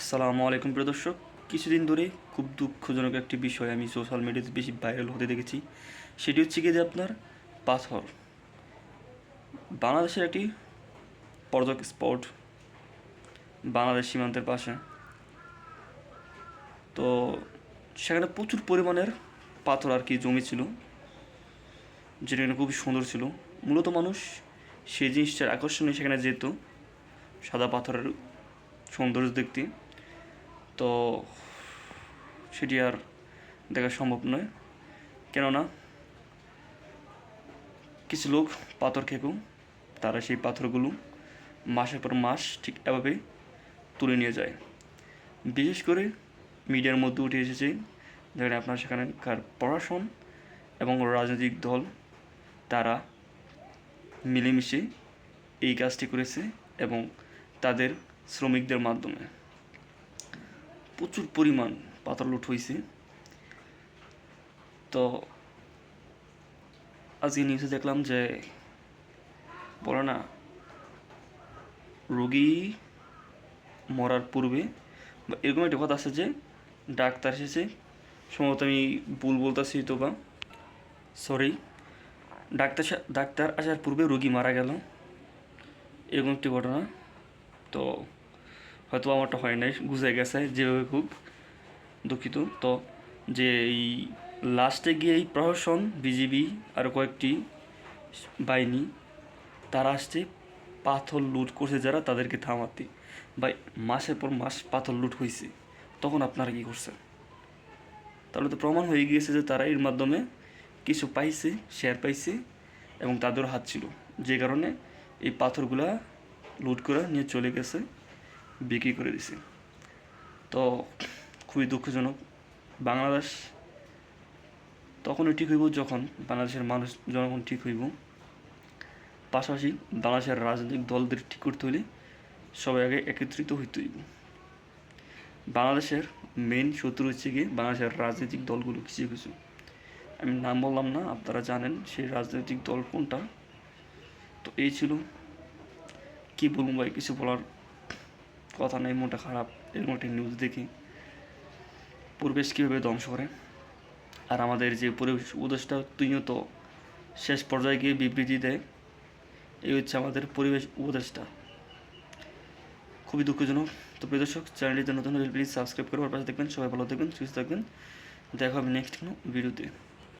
আসসালামু আলাইকুম প্রিয় দর্শক। কিছুদিন ধরে খুব দুঃখজনক একটি বিষয় আমি সোশ্যাল মিডিয়াতে বেশি ভাইরাল হতে দেখেছি। সেটি হচ্ছে কি যে আপনার পাথর। বাংলাদেশের একটি পর্যটক স্পট বাংলাদেশ সীমান্তের পাশে। তো সেখানে প্রচুর পরিমাণের পাথর আর কি জমি ছিল, যেটা কিনা খুবই সুন্দর ছিল। মূলত মানুষ সেই জিনিসটার আকর্ষণে সেখানে যেত, সাদা পাথরের সৌন্দর্য দেখতে। তো সেটি আর দেখা সম্ভব নয়। কেননা কিছু লোক পাথর খেকো তারা সেই পাথরগুলো মাসের পর মাস ঠিক এভাবে তুলে নিয়ে যায়। বিশেষ করে মিডিয়ার মধ্যে উঠে এসেছে যেখানে আপনার সেখানকার প্রশাসন এবং রাজনৈতিক দল, তারা মিলেমিশে এই কাজটি করেছে এবং তাদের শ্রমিকদের মাধ্যমে। প্রচুর পরিমাণ পাথর লুট হয়েছে তো আজকে নিউজে দেখলাম যে বলে না, রোগী মরার পূর্বে বা এরকম একটা কথা আছে যে ডাক্তার এসেছে, সম্ভবত আমি ভুল বলতেছি তো বা সরি ডাক্তার ডাক্তার আসার পূর্বে রোগী মারা গেল। এরকম একটি ঘটনা। তো হয়তো আমারটা হয় নাই গুজে গেছে, যেভাবে খুব দুঃখিত। তো যে এই লাস্টে গিয়ে এই প্রশাসন বিজিবি আর কয়েকটি বাহিনী, তারা আসছে, পাথর লুট করছে যারা, তাদেরকে থামাতে। বা মাসের পর মাস পাথর লুট হয়েছে তখন আপনারা কী করছেন? তাহলে তো প্রমাণ হয়ে গিয়েছে যে তারা এর মাধ্যমে কিছু পাইছে শেয়ার পাইছে, এবং তাদেরও হাত ছিল। যে কারণে এই পাথরগুলা লুট করে নিয়ে চলে গেছে। বিক্রি করে দিছে। তো খুবই দুঃখজনক। বাংলাদেশ তখনই ঠিক হইব যখন বাংলাদেশের মানুষ, জনগণ ঠিক হইব। পাশাপাশি বাংলাদেশের রাজনৈতিক দলদের ঠিক করতে হলে সবাই আগে একত্রিত হইতে হইব। বাংলাদেশের মেন শত্রু হচ্ছে গিয়ে বাংলাদেশের রাজনৈতিক দলগুলো, কিছু কিছু। আমি নাম বললাম না, আপনারা জানেন সেই রাজনৈতিক দল কোনটা? তো এই ছিল। কি বলব ভাই, কিছু বলার কথা নেই, মনটা খারাপ এরকম একটা নিউজ দেখি। পরিবেশ কীভাবে ধ্বংস করে? আর আমাদের যে পরিবেশ উপদেষ্টা তুইও তো শেষ পর্যায়ে গিয়ে বিবৃতি দেয়, এই হচ্ছে আমাদের পরিবেশ উপদেষ্টা। খুবই দুঃখজনক। তো প্রিয় দর্শক, চ্যানেলটিতে নতুন হলে প্লিজ সাবস্ক্রাইব করে ওর পাশে দেখবেন, সবাই ভালো থাকবেন, সুস্থ থাকবেন। দেখা হবে নেক্সট কোনো ভিডিওতে